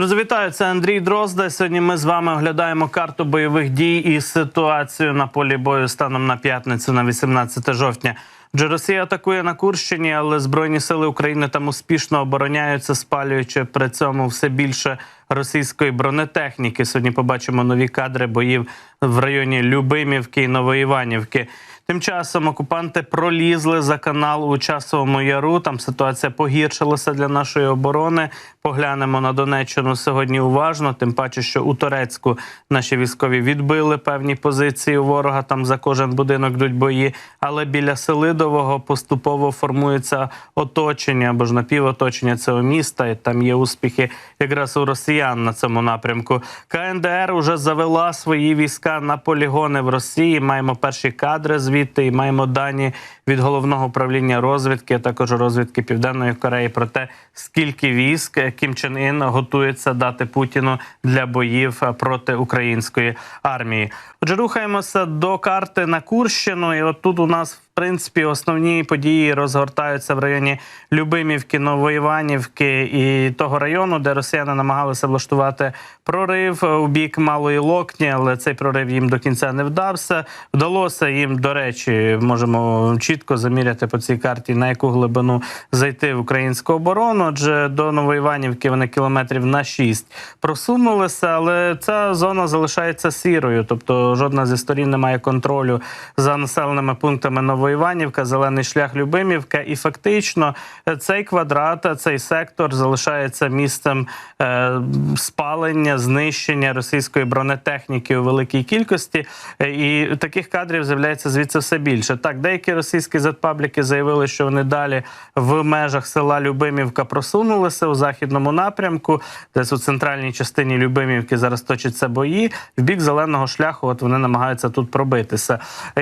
Друзі, це Андрій Дрозда. Сьогодні ми з вами оглядаємо карту бойових дій і ситуацію на полі бою станом на п'ятницю на 18 жовтня. Адже Росія атакує на Курщині, але збройні сили України там успішно обороняються, спалюючи при цьому все більше російської бронетехніки. Сьогодні побачимо нові кадри боїв в районі Любимівки і Новоіванівки. Тим часом окупанти пролізли за канал у часовому яру. Там ситуація погіршилася для нашої оборони. Поглянемо на Донеччину сьогодні уважно. Тим паче, що у Турецьку наші військові відбили певні позиції ворога. Там за кожен будинок йдуть бої. Але біля Селидового поступово формується оточення або ж напівоточення цього міста. І там є успіхи якраз у росіян на цьому напрямку. КНДР уже завела свої війська на полігони в Росії. Маємо перші кадри звідти і маємо дані від головного управління розвідки, а також розвідки Південної Кореї про те, скільки військ Кім Чен Ін готується дати Путіну для боїв проти української армії. Отже, рухаємося до карти на Курщину, і от тут у нас в принципі основні події розгортаються в районі Любимівки, Новоіванівки і того району, де росіяни намагалися влаштувати прорив у бік Малої Локні, але цей прорив їм до кінця не вдався. Вдалося їм, до речі, можемо чітко заміряти по цій карті, на яку глибину зайти в українську оборону. Адже до Новоіванівки вони кілометрів на 6 просунулися, але ця зона залишається сірою, тобто жодна зі сторін не має контролю за населеними пунктами Новоіванівка, зелений шлях Любимівка, і фактично е, цей квадрат, е, цей сектор залишається місцем е, спалення, знищення російської бронетехніки у великій кількості. І таких кадрів з'являється звідси все більше. Так, деякі російські зетпабліки заявили, що вони далі в межах села Любимівка просунулися у західному напрямку, десь у центральній частині Любимівки зараз точаться бої. В бік зеленого шляху, от вони намагаються тут пробитися.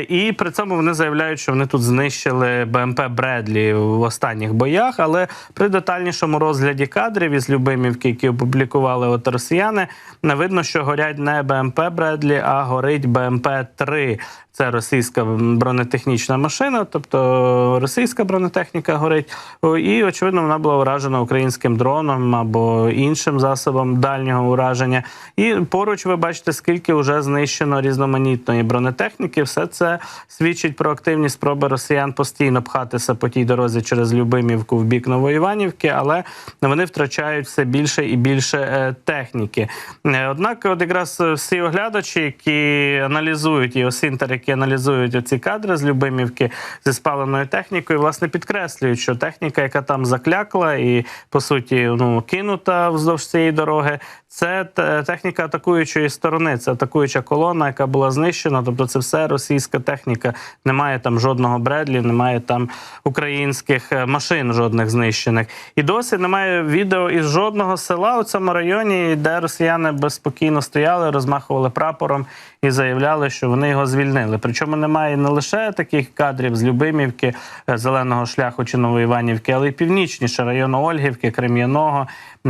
І при цьому вони заявляють, вони тут знищили БМП Бредлі в останніх боях. Але при детальнішому розгляді кадрів із Любимівки, які опублікували от росіяни, видно, що горять не БМП Бредлі, а горить БМП 3 це російська бронетехнічна машина, тобто російська бронетехніка горить. І очевидно, вона була уражена українським дроном або іншим засобом дальнього ураження. І поруч ви бачите, скільки вже знищено різноманітної бронетехніки. Все це свідчить про активні спроби росіян постійно пхатися по тій дорозі через Любимівку в бік Новоіванівки, але вони втрачають все більше і більше е, техніки. Е, Однак, от якраз всі оглядачі, які аналізують і осінтер, які аналізують ці кадри з Любимівки зі спаленою технікою, власне підкреслюють, що техніка, яка там заклякла і по суті ну кинута вздовж цієї дороги, це техніка атакуючої сторони. Це атакуюча колона, яка була знищена. Тобто, це все російська техніка. Немає там жодного Бредлі, немає там українських е, машин, жодних знищених. І досі немає відео із жодного села у цьому районі, де росіяни безспокійно стояли, розмахували прапором і заявляли, що вони його звільнили. Причому немає не лише таких кадрів з Любимівки, е, зеленого шляху чи Новоіванівки, але й північніше району Ольгівки, Крем'яного,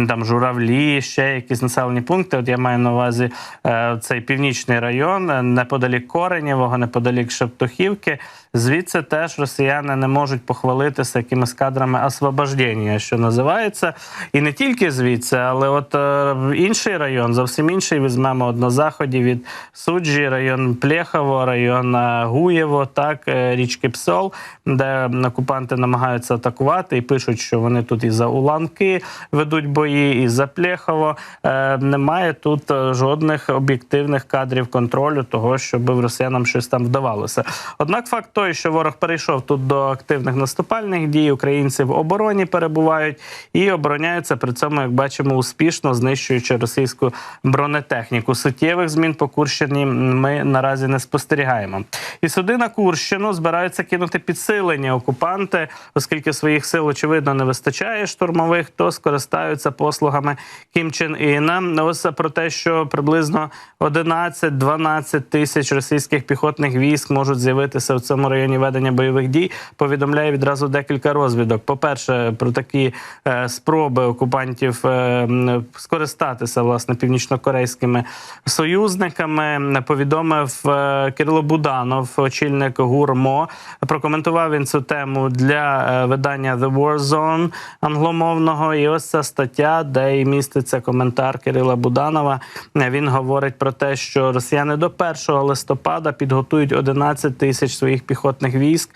там Журавлі, ще якісь населені пункти. От я маю на увазі е, цей північний район, е, неподалік Коренєвого, неподалік Шептухівки. Звідси теж росіяни не можуть похвалитися якимись кадрами освобождення, що називається. І не тільки звідси, але от інший район, зовсім інший візьмемо на заході від суджі, район Плєхово, район е, Гуєво, так, е, річки Псол, де окупанти намагаються атакувати і пишуть, що вони тут і за Уланки ведуть бої, і за Плєхово. Е, Немає тут жодних об'єктивних кадрів контролю того, щоб росіянам щось там вдавалося. Однак факт той, що ворог перейшов тут до активних наступальних дій, українці в обороні перебувають і обороняються при цьому, як бачимо, успішно знищуючи російську бронетехніку. Суттєвих змін по Курщині ми наразі не спостерігаємо. І сюди на Курщину збираються кинути підсилення окупанти, оскільки своїх сил очевидно не вистачає штурмових, то скористаються послугами Кім Чен Іна. Ось про те, що приблизно 11-12 тисяч російських піхотних військ можуть з'явитися в цьому районі ведення бойових дій. Повідомляє відразу декілька розвідок. По перше, про такі е, спроби окупантів е, скористатися власне північнокорейськими союзниками. Повідомив е, Кирило Буданов, очільник ГУРМО. Прокоментував він цю тему для е, видання The War Zone англомовного. І ось ця стаття де і міститься коментар Кирила Буданова. Е, Він говорить про те, що росіяни до 1 листопада підготують 11 тисяч своїх піхотних військ,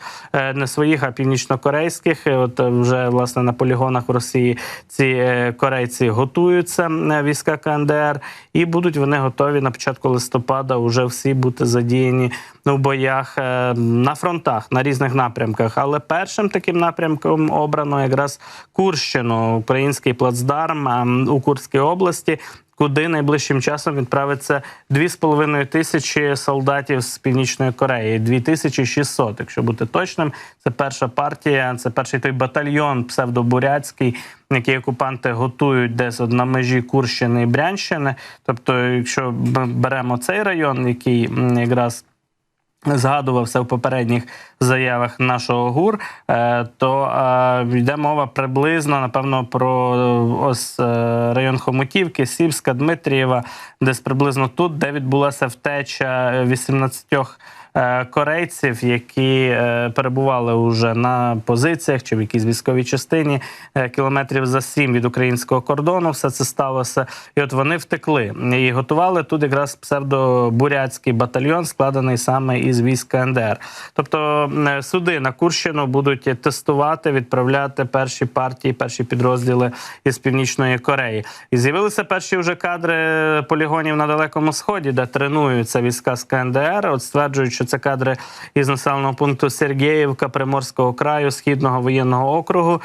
не своїх, а північнокорейських. От вже власне на полігонах в Росії ці корейці готуються війська КНДР, і будуть вони готові на початку листопада вже всі бути задіяні в боях е, на фронтах на різних напрямках. Але першим таким напрямком обрано якраз Курщину, український плацдарм у Курській області. Куди найближчим часом відправиться 2,5 тисячі солдатів з північної Кореї, 2600, якщо бути точним. Це перша партія, це перший той батальйон псевдобуряцький, який окупанти готують десь на межі Курщини і Брянщини. Тобто, якщо ми беремо цей район, який якраз згадувався в попередніх заявах нашого ГУР, е, то е, йде мова приблизно, напевно, про е, ось район Хомутівки, Сільська, Дмитрієва, десь приблизно тут, де відбулася втеча 18 е, корейців, які е, перебували уже на позиціях чи в якійсь військовій частині е, кілометрів за сім від українського кордону. Все це сталося. І от вони втекли і готували тут якраз псевдобуряцький батальйон, складений саме із військ КНДР. Тобто е, суди на Курщину будуть тестувати, відправляти перші партії, перші підрозділи із північної Кореї. І з'явилися перші вже кадри полігонів на далекому сході, де тренуються війська з КНДР. От стверджують, що це кадри із населеного пункту Сергіївка Приморського краю східного воєнного округу.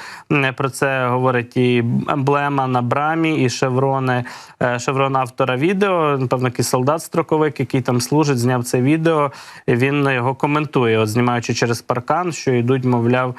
Про це говорить і емблема на брамі, і шеврони, е, шеврон автора відео. Напевно, якийсь солдат строковик, який там служить, зняв це відео. І він його коментує, от знімаючи через паркан, що йдуть, мовляв,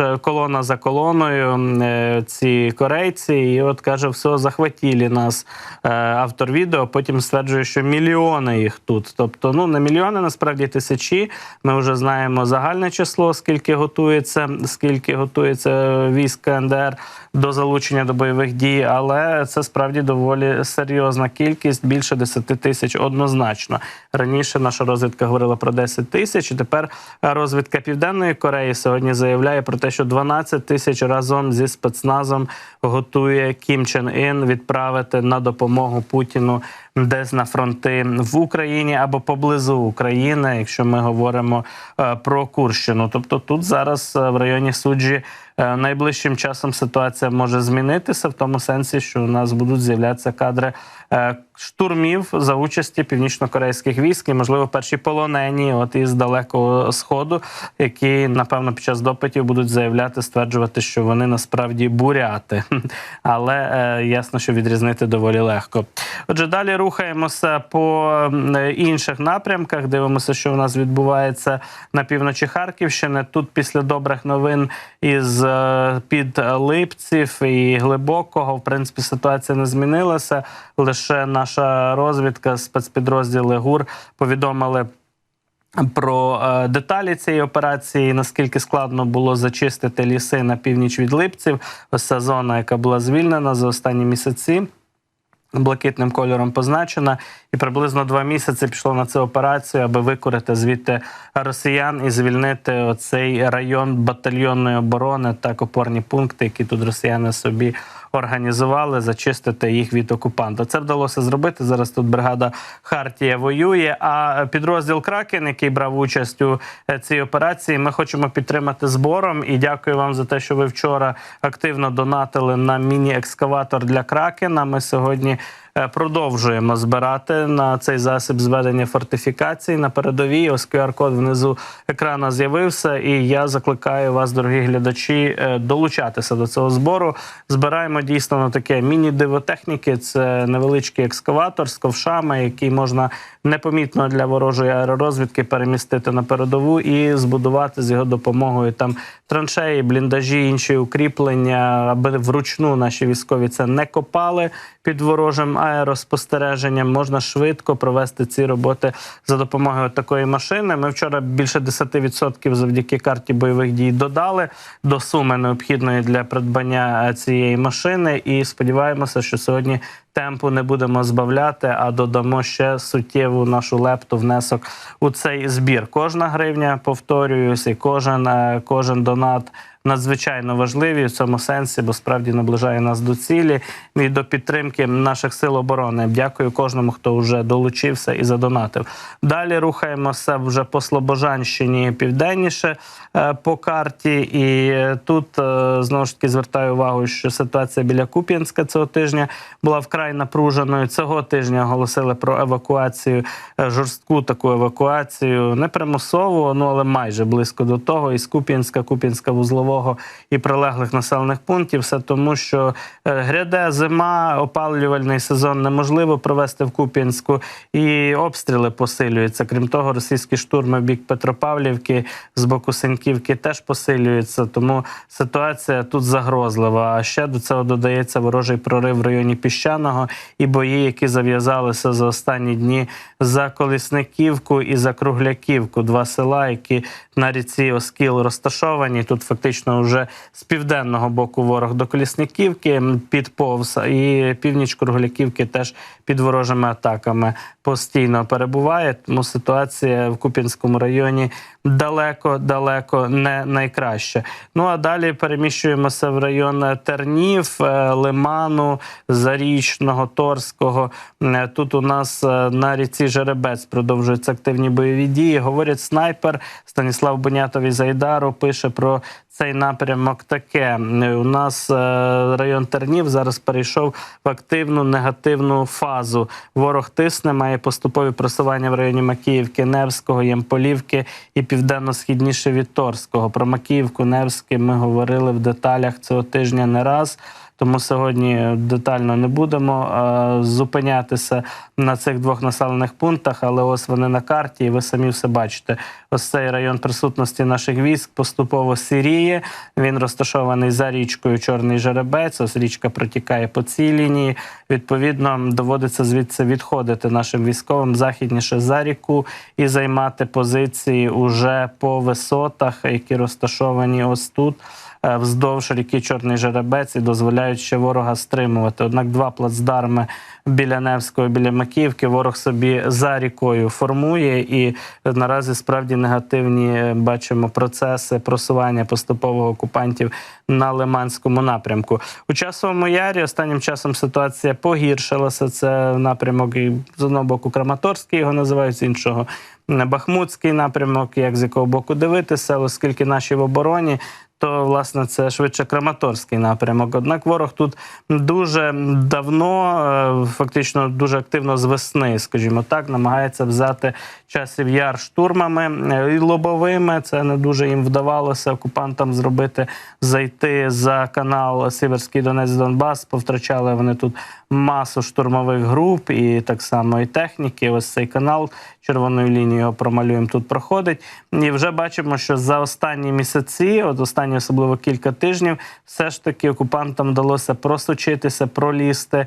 е, колона за колоною. е, Ці корейці, і от каже, все захватили нас автор відео. Потім стверджує, що мільйони їх тут. Тобто, ну не мільйони, насправді тисячі. Ми вже знаємо загальне число, скільки готується, скільки готується військ КНДР до залучення до бойових дій, але це справді доволі серйозна кількість, більше 10 тисяч однозначно. Раніше наша розвідка говорила про 10 тисяч. Тепер розвідка Південної Кореї сьогодні заявляє про те, що 12 тисяч разом зі спецназом готує Кім Чен Ін відправити на допомогу Путіну десь на фронти в Україні або поблизу України, якщо ми говоримо е, про Курщину. Тобто тут зараз е, в районі суджі найближчим часом ситуація може змінитися в тому сенсі, що у нас будуть з'являтися кадри е, штурмів за участі північно-корейських військ і, можливо, перші полонені, от із далекого сходу, які напевно під час допитів будуть заявляти, стверджувати, що вони насправді буряти. Але е, ясно, що відрізнити доволі легко. Отже, далі рухаємося по е, інших напрямках. Дивимося, що у нас відбувається на півночі Харківщини. Тут після добрих новин із під Липців і глибокого, в принципі, ситуація не змінилася. Лише наша розвідка, спецпідрозділи ГУР повідомили. Про е, деталі цієї операції, наскільки складно було зачистити ліси на північ від Липців, ось ця зона, яка була звільнена за останні місяці блакитним кольором позначена, і приблизно два місяці пішло на цю операцію, аби викорити звідти росіян і звільнити оцей район батальйонної оборони та опорні пункти, які тут росіяни собі організували, зачистити їх від окупанта. Це вдалося зробити. Зараз тут бригада Хартія воює. А підрозділ Кракен, який брав участь у е, цій операції, ми хочемо підтримати збором. І дякую вам за те, що ви вчора активно донатили на міні-екскаватор для Кракена. Ми сьогодні. Е, Продовжуємо збирати на цей засіб зведення фортифікацій на передовій. Ось QR-код внизу екрана з'явився, і я закликаю вас, дорогі глядачі, е, долучатися до цього збору. Збираємо дійсно на таке міні-дивотехніки. Це невеличкий екскаватор з ковшами, який можна непомітно для ворожої аеророзвідки перемістити на передову і збудувати з його допомогою там траншеї, бліндажі, інші укріплення, аби вручну наші військові це не копали під ворожим аероспостереженням. Можна швидко провести ці роботи за допомогою такої машини. Ми вчора більше 10% завдяки карті бойових дій додали до суми необхідної для придбання е, цієї машини. І сподіваємося, що сьогодні темпу не будемо збавляти, а додамо ще суттєву нашу лепту внесок у цей збір. Кожна гривня, повторююсь, і кожен, е, кожен донат. Надзвичайно важливі в цьому сенсі, бо справді наближає нас до цілі і до підтримки наших сил оборони. Дякую кожному, хто вже долучився і задонатив. Далі рухаємося вже по Слобожанщині південніше е, по карті. І тут е, знову ж таки звертаю увагу, що ситуація біля Куп'янська цього тижня була вкрай напруженою. Цього тижня оголосили про евакуацію, е, жорстку таку евакуацію, не примусову, ну але майже близько до того. Із Куп'янська, Куп'янська вузлового і прилеглих населених пунктів. Все тому, що е, гряде зима, опалювальний сезон неможливо провести в Куп'янську, і обстріли посилюються. Крім того, російські штурми в бік Петропавлівки з боку Сеньківки теж посилюються. Тому ситуація тут загрозлива. А ще до цього додається ворожий прорив в районі піщаного і бої, які зав'язалися за останні дні за Колісниківку і за Кругляківку. Два села, які на ріці Оскіл розташовані. Тут фактично вже з південного боку ворог до Колісниківки підповз, і північ Кругляківки теж під ворожими атаками постійно перебуває. Тому ситуація в Куп'янському районі далеко, далеко не найкраще. Ну а далі переміщуємося в район Тернів, е, Лиману, Зарічного, Торського. Е, Тут у нас е, на ріці Жеребець продовжуються активні бойові дії. Говорять снайпер Станіслав Бунятові Зайдару пише про цей напрямок таке. У нас е, район Тернів зараз перейшов в активну негативну фазу. Ворог тисне, має поступові просування в районі Макіївки, Невського, Ємполівки і південно-східніше від Торського. Про Макіївку, Невське ми говорили в деталях цього тижня не раз. Тому сьогодні детально не будемо е, зупинятися на цих двох населених пунктах, але ось вони на карті, і ви самі все бачите. Ось цей район присутності наших військ поступово сіріє. Він розташований за річкою Чорний Жеребець. Ось річка протікає по цій лінії. Відповідно, доводиться звідси відходити нашим військовим західніше за ріку і займати позиції уже по висотах, які розташовані ось тут вздовж ріки Чорний Жеребець і дозволяють ще ворога стримувати. Однак два плацдарми біля Невського, біля Макіївки ворог собі за рікою формує, і наразі справді негативні е, бачимо процеси просування поступового окупантів на Лиманському напрямку. У часовому ярі останнім часом ситуація погіршилася. Це напрямок з одного боку Краматорський його називають, з іншого Бахмутський напрямок, як з якого боку дивитися, оскільки наші в обороні. То власне це швидше Краматорський напрямок. Однак ворог тут дуже давно, е, фактично дуже активно з весни, скажімо так, намагається взяти часів яр штурмами е, і лобовими. Це не дуже їм вдавалося окупантам зробити зайти за канал Сіверський Донець Донбас. Повтрачали вони тут масу штурмових груп і так само і техніки. Ось цей канал червоною лінією промалюємо тут проходить. І вже бачимо, що за останні місяці, от останні особливо кілька тижнів, все ж таки окупантам вдалося просочитися, пролізти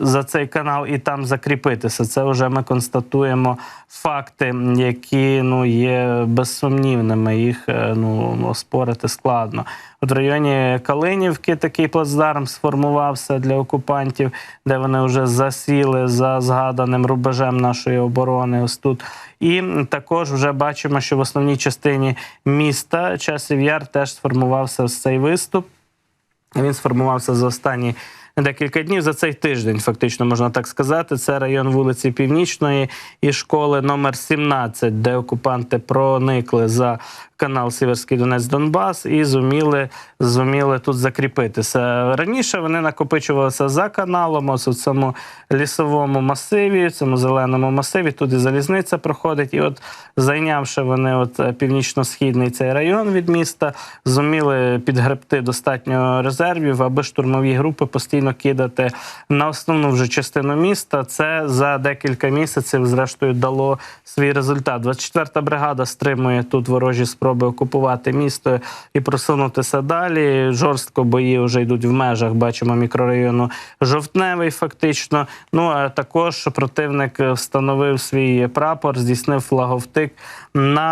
за цей канал і там закріпитися. Це вже ми констатуємо факти, які ну є безсумнівними. Їх е, ну оспорити складно. От в районі Калинівки такий плацдарм сформувався для окупантів, де вони вже засіли за згаданим рубежем нашої оборони. Ось тут. І також вже бачимо, що в основній частині міста часів яр теж сформувався цей виступ. Він сформувався за останні декілька днів за цей тиждень, фактично можна так сказати. Це район вулиці Північної і школи номер 17, де окупанти проникли за канал Сіверський Донець Донбас і зуміли, зуміли тут закріпитися. Раніше вони накопичувалися за каналом, ось у цьому лісовому масиві, цьому зеленому масиві. Тут і залізниця проходить. І от зайнявши вони от е, північно-східний цей район від міста, зуміли підгребти достатньо резервів, аби штурмові групи постійно кидати на основну вже частину міста. Це за декілька місяців, зрештою, дало свій результат. 24-та бригада стримує тут ворожі спроби окупувати місто і просунутися далі. Жорстко бої вже йдуть в межах. Бачимо мікрорайону Жовтневий, фактично. Ну а також противник встановив свій прапор, здійснив флаговтик на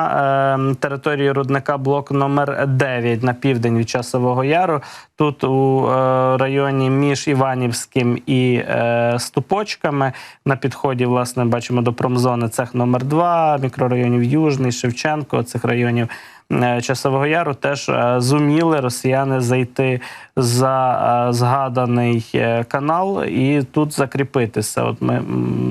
е, території рудника блок номер 9 на південь від часового яру. Тут у е, районі між Іванівським і е, Ступочками. На підході, власне, бачимо до промзони цех номер 2 мікрорайонів Южний, Шевченко, цих районів. е, Часового Яру теж зуміли росіяни зайти за е, згаданий е, канал і тут закріпитися. От ми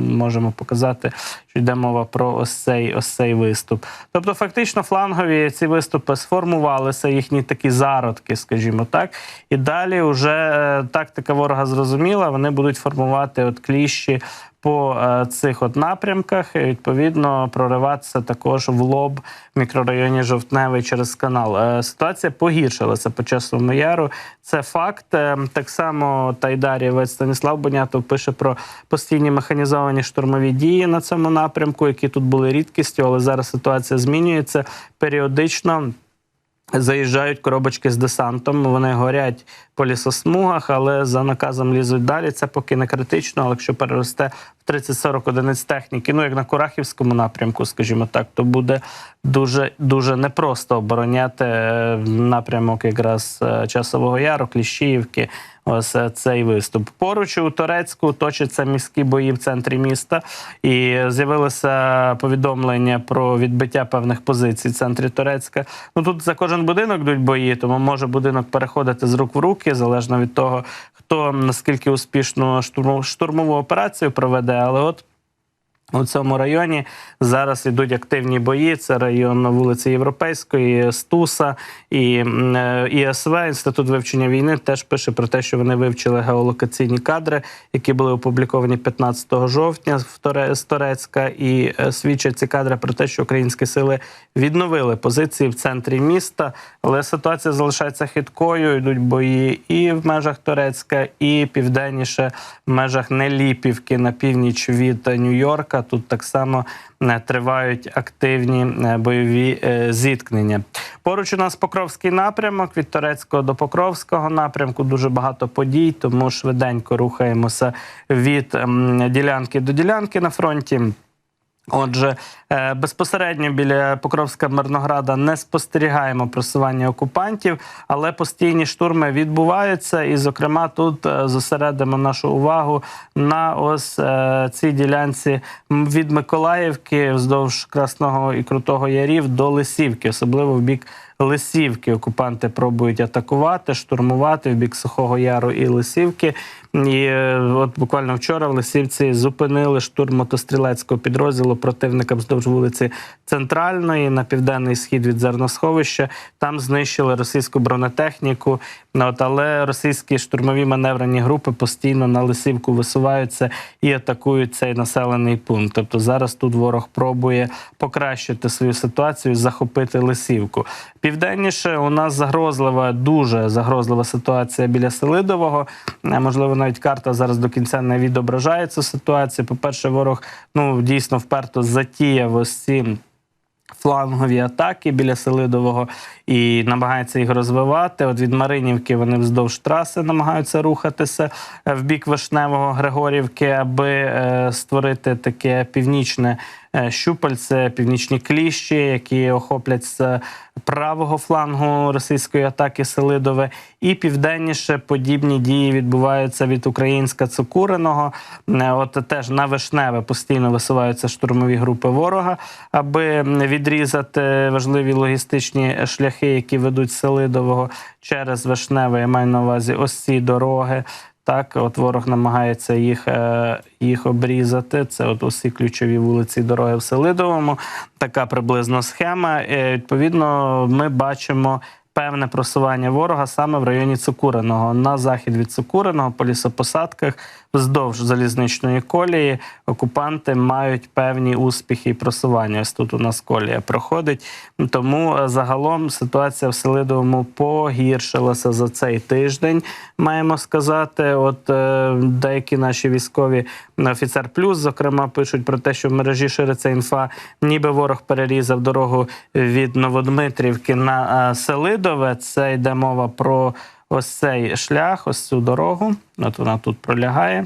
можемо показати, що йде мова про ось цей ось цей виступ. Тобто, фактично, флангові ці виступи сформувалися, їхні такі зародки, скажімо так. І далі вже е, тактика ворога зрозуміла. Вони будуть формувати от кліщі по цих от напрямках. І, відповідно, прориватися також в лоб в мікрорайоні Жовтневий через канал. Ситуація погіршилася по часовому яру. Це факт. Е, Так само Тайдарівець Станіслав Бонятов пише про постійні механізовані штурмові дії на цьому напрямку, які тут були рідкістю, але зараз ситуація змінюється періодично. Заїжджають коробочки з десантом, вони горять по лісосмугах, але за наказом лізуть далі. Це поки не критично, але якщо переросте 30-40 одиниць техніки, ну як на Курахівському напрямку, скажімо так, то буде дуже дуже непросто обороняти е, напрямок якраз е, Часового Яру, Кліщіївки. Ось е, цей виступ. Поруч у Турецьку точаться міські бої в центрі міста, і з'явилося повідомлення про відбиття певних позицій в центрі Турецька. Ну тут за кожен будинок йдуть бої, тому може будинок переходити з рук в руки, залежно від того, хто наскільки штурмову, штурмову операцію проведе. ale od у цьому районі зараз йдуть активні бої. Це район вулиці Європейської, Стуса і е, ІСВ, інститут вивчення війни, теж пише про те, що вони вивчили геолокаційні кадри, які були опубліковані 15 жовтня з Торецька, і е, свідчать ці кадри про те, що українські сили відновили позиції в центрі міста. Але ситуація залишається хиткою. Йдуть бої і в межах Торецька, і південніше в межах Неліпівки на північ від е, Нью-Йорка. Тут так само е, тривають активні е, бойові е, зіткнення. Поруч у нас Покровський напрямок від Торецького до Покровського напрямку. Дуже багато подій, тому швиденько рухаємося від ділянки до ділянки на фронті. Отже, е, безпосередньо біля Покровська Мирнограда не спостерігаємо просування окупантів, але постійні штурми відбуваються. І, зокрема, тут е, зосередимо нашу увагу на ось е, цій ділянці від Миколаївки вздовж Красного і Крутого Ярів до Лисівки, особливо в бік. Лисівки окупанти пробують атакувати, штурмувати в бік Сухого Яру і Лисівки. І е, от буквально вчора в Лисівці зупинили штурм мотострілецького підрозділу противника вздовж вулиці Центральної на південний схід від зерносховища. Там знищили російську бронетехніку. От, але російські штурмові маневрені групи постійно на Лисівку висуваються і атакують цей населений пункт. Тобто зараз тут ворог пробує покращити свою ситуацію, захопити Лисівку. Південніше у нас загрозлива, дуже загрозлива ситуація біля Селидового. Е, Можливо, навіть карта зараз до кінця не відображає цю ситуацію. По-перше, ворог ну дійсно вперто затіяв ось ці флангові атаки біля Селидового і намагається їх розвивати. От від Маринівки вони вздовж траси намагаються рухатися е, в бік Вишневого Григорівки, аби е, створити таке північне щупальце, північні кліщі, які охоплять з правого флангу російської атаки Селидове, і південніше подібні дії відбуваються від Українська Цукуриного. Е, От теж на Вишневе постійно висуваються штурмові групи ворога, аби відрізати важливі логістичні шляхи, які ведуть Селидового через Вишневе. Я маю на увазі ось ці дороги. Так, от ворог намагається їх, е, їх обрізати. Це от усі ключові вулиці і дороги в Селидовому. Така приблизно схема. Е, Відповідно, ми бачимо певне просування ворога саме в районі Цукуреного. На захід від Цукуреного, по лісопосадках вздовж залізничної колії окупанти мають певні успіхи і просування. Ось тут у нас колія проходить. Тому е, загалом ситуація в Селидовому погіршилася за цей тиждень. Маємо сказати, от е, деякі наші військові офіцер плюс, зокрема, пишуть про те, що в мережі шириться інфа, ніби ворог перерізав дорогу від Новодмитрівки на е, Селидове. Це йде мова про ось цей шлях, ось цю дорогу. От вона тут пролягає.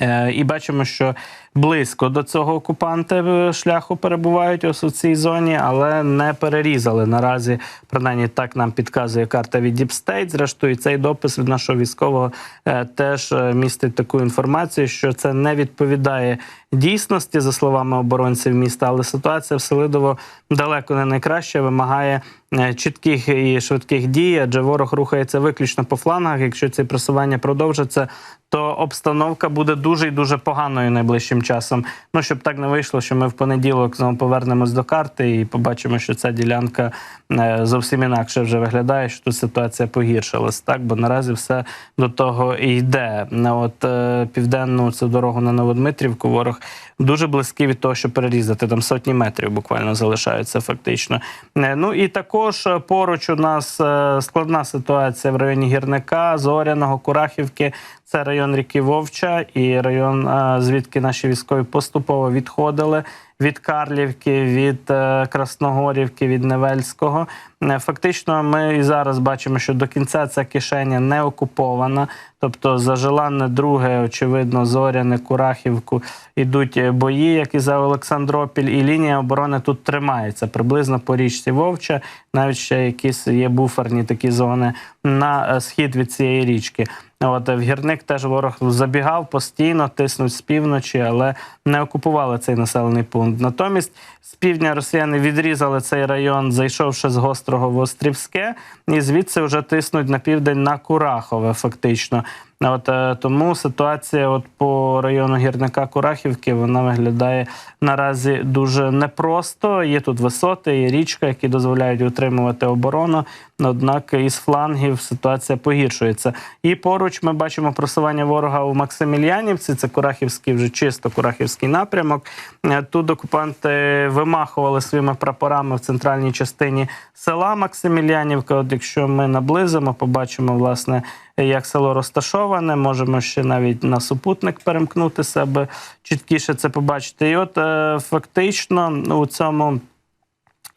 Е, І бачимо, що близько до цього окупанти шляху перебувають ось у цій зоні, але не перерізали наразі. Принаймні так нам підказує карта від Deep State. Зрештою, цей допис від нашого військового е, теж е, містить таку інформацію, що це не відповідає дійсності, за словами оборонців міста, але ситуація в Селидово далеко не найкраща, вимагає е, чітких і швидких дій, адже ворог рухається виключно по флангах. Якщо ці просування продовжаться, то обстановка буде дуже і дуже поганою найближчим часом. Ну щоб так не вийшло, що ми в понеділок знову повернемось до карти і побачимо, що ця ділянка е, зовсім інакше вже виглядає, що тут ситуація погіршилась. Так, бо наразі все до того і йде. Ну, От е, південну цю дорогу на Новодмитрівку ворог дуже близький від того, щоб перерізати там сотні метрів буквально залишаються фактично. Е, Ну і також поруч у нас складна ситуація в районі гірника, Зоряного, Курахівки. Це район ріки Вовча і район, звідки наші військові поступово відходили від Карлівки, від е, Красногорівки, від Невельського. Е, Фактично, ми і зараз бачимо, що до кінця ця кишеня не окупована. Тобто, за желанне друге, очевидно, зоряне, Курахівку ідуть е, бої, як і за Олександропіль, і лінія оборони тут тримається приблизно по річці Вовча. Навіть ще якісь є буферні такі зони на схід від цієї річки. От в гірник теж ворог забігав постійно, тиснуть з півночі, але не окупували цей населений пункт. Натомість з півдня росіяни відрізали цей район, зайшовши з гострого в Острівське, і звідси вже тиснуть на південь на Курахове, фактично. От е, тому ситуація, от по району гірника Курахівки, вона виглядає наразі дуже непросто. Є тут висоти, є річка, які дозволяють утримувати оборону. Однак із флангів ситуація погіршується. І поруч ми бачимо просування ворога у Максимільянівці. Це Курахівський, вже чисто Курахівський напрямок. Е, Тут окупанти вимахували своїми прапорами в центральній частині села Максимільянівка. От якщо ми наблизимо, побачимо власне. Як село розташоване, можемо ще навіть на супутник перемкнути себе чіткіше це побачити. І от е, фактично у цьому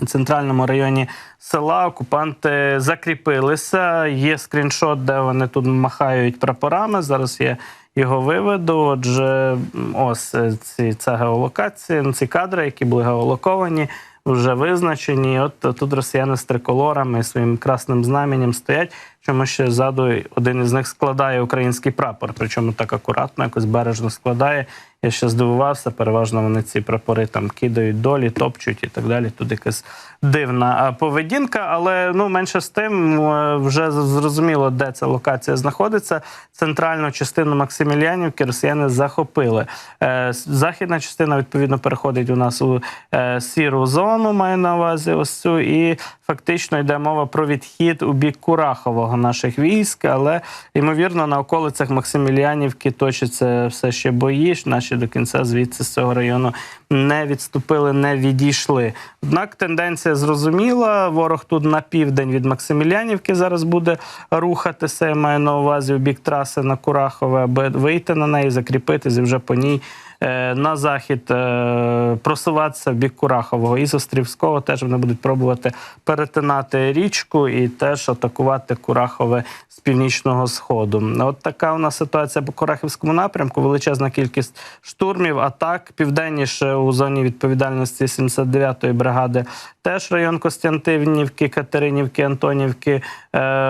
центральному районі села окупанти закріпилися. Є скріншот, де вони тут махають прапорами. Зараз я його виведу. Отже, ось е, ці ця геолокація, ну, ці кадри, які були геолоковані. Вже визначені. От тут росіяни з триколорами своїм красним знаменем стоять. Чому ще ззаду один із них складає український прапор, причому так акуратно, якось бережно складає. Я ще здивувався. Переважно вони ці прапори там кидають долі, топчуть і так далі. Тут якась дивна поведінка, але ну менше з тим е, вже зрозуміло, де ця локація знаходиться. Центральну частину Максимілянівки росіяни захопили. Е, Західна частина відповідно переходить у нас у е, сіру зону. Маю на увазі ось цю, і фактично йде мова про відхід у бік Курахового наших військ, але ймовірно на околицях Максимілянівки точаться все ще бої. Наші до кінця звідси з цього району не відступили, не відійшли. Однак тенденція зрозуміла. Ворог тут на південь від Максимілянівки зараз буде рухатися. Я маю на увазі у бік траси на Курахове, аби вийти на неї, закріпитися і вже по ній. Е, На захід е, просуватися в бік Курахового і з Острівського теж вони будуть пробувати перетинати річку і теж атакувати Курахове з північного сходу. От така у нас ситуація по Курахівському напрямку. Величезна кількість штурмів, атак південніше у зоні відповідальності 79-ї бригади. Теж район Костянтинівки, Катеринівки, Антонівки е,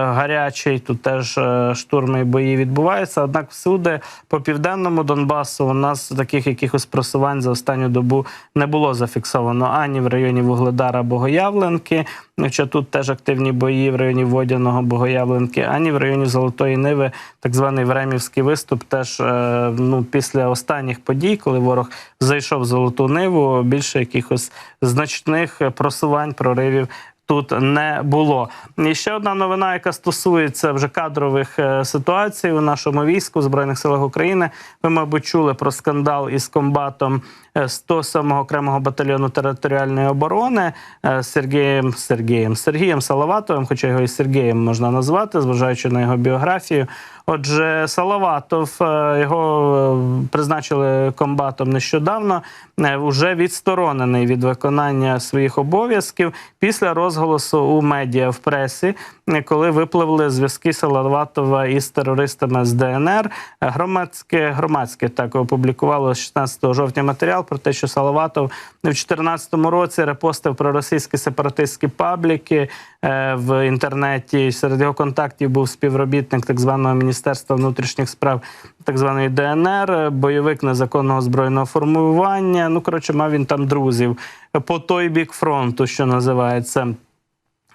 гарячий. Тут теж е, штурми і бої відбуваються. Однак всюди по південному Донбасу у нас таких якихось просувань за останню добу не було зафіксовано ані в районі Вугледара Богоявленки. Хоча тут теж активні бої в районі Водяного Богоявленки, ані в районі Золотої Ниви, так званий Времівський виступ. Теж е, ну після останніх подій, коли ворог зайшов в Золоту Ниву, більше якихось значних просувань, проривів. Тут не було. І ще одна новина, яка стосується вже кадрових е, ситуацій у нашому війську збройних силах України. Ви, мабуть, чули про скандал із комбатом е, 107 окремого батальйону територіальної оборони е, Сергієм Сергієм Сергієм Салаватовим, хоча його і Сергієм можна назвати, зважаючи на його біографію. Отже, Салаватов е, його е, призначили комбатом нещодавно, е, вже відсторонений від виконання своїх обов'язків після розголосу у медіа в пресі, е, коли випливли зв'язки Салаватова із терористами з ДНР. Е, Громадське громадське так опублікувало 16 жовтня матеріал про те, що Салаватов в 2014 році репостив проросійські сепаратистські пабліки е, в інтернеті. Серед його контактів був співробітник так званого Міністерства внутрішніх справ, так званої ДНР, бойовик незаконного збройного формування. Ну коротше, мав він там друзів по той бік фронту, що називається.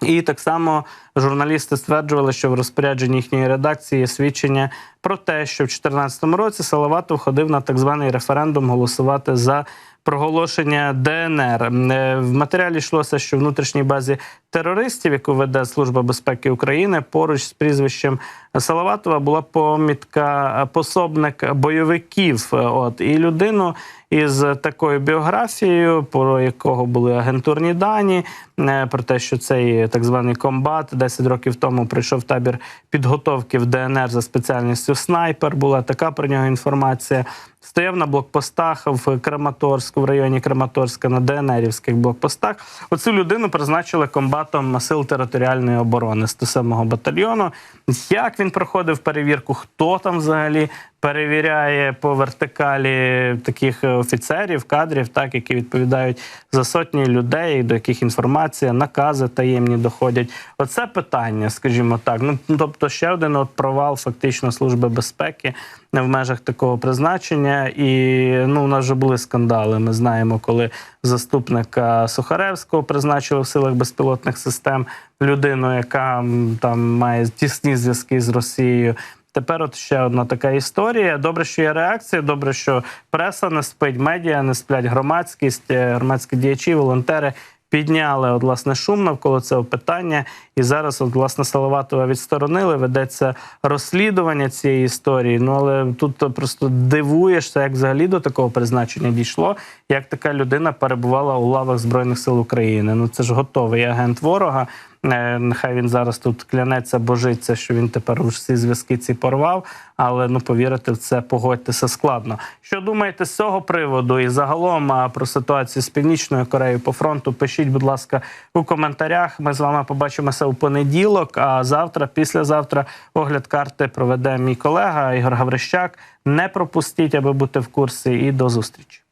І так само журналісти стверджували, що в розпорядженні їхньої редакції є свідчення про те, що в 2014 році Салаватов ходив на так званий референдум голосувати за проголошення ДНР. Е, В матеріалі йшлося, що в внутрішній базі терористів, яку веде Служба безпеки України, поруч з прізвищем Салаватова була помітка е, пособник бойовиків. От і людину із такою біографією, про якого були агентурні дані, е, про те, що цей так званий комбат 10 років тому прийшов табір підготовки в ДНР за спеціальністю снайпер. Була така про нього інформація. Стояв на блокпостах в Краматорську, в районі Краматорська, на ДНРівських блокпостах. Оцю людину призначили комбатом сил територіальної оборони 107-го батальйону. Як він проходив перевірку? Хто там взагалі перевіряє по вертикалі таких офіцерів, кадрів, так які відповідають за сотні людей, до яких інформація, накази таємні доходять? Оце питання, скажімо так. Ну тобто, ще один от провал фактично служби безпеки в межах такого призначення. І ну, у нас вже були скандали. Ми знаємо, коли заступника Сухаревського призначили в силах безпілотних систем людину, яка там має тісні зв'язки з Росією. Тепер от ще одна така історія. Добре, що є реакція. Добре, що преса не спить, медіа не сплять, громадськість, е, громадські діячі, волонтери підняли от, власне шум навколо цього питання. І зараз, от, власне, Салаватова відсторонили. Ведеться розслідування цієї історії. Ну але тут просто дивуєшся, як взагалі до такого призначення дійшло, як така людина перебувала у лавах Збройних сил України. Ну це ж готовий агент ворога. Е, Нехай він зараз тут клянеться, божиться, що він тепер всі зв'язки ці порвав. Але ну повірити в це, погодьтеся складно. Що думаєте з цього приводу і загалом про ситуацію з північною Кореєю по фронту? Пишіть, будь ласка, у коментарях. Ми з вами побачимося у понеділок. А завтра, післязавтра, огляд карти проведе мій колега Ігор Гаврищак. Не пропустіть, аби бути в курсі. І до зустрічі.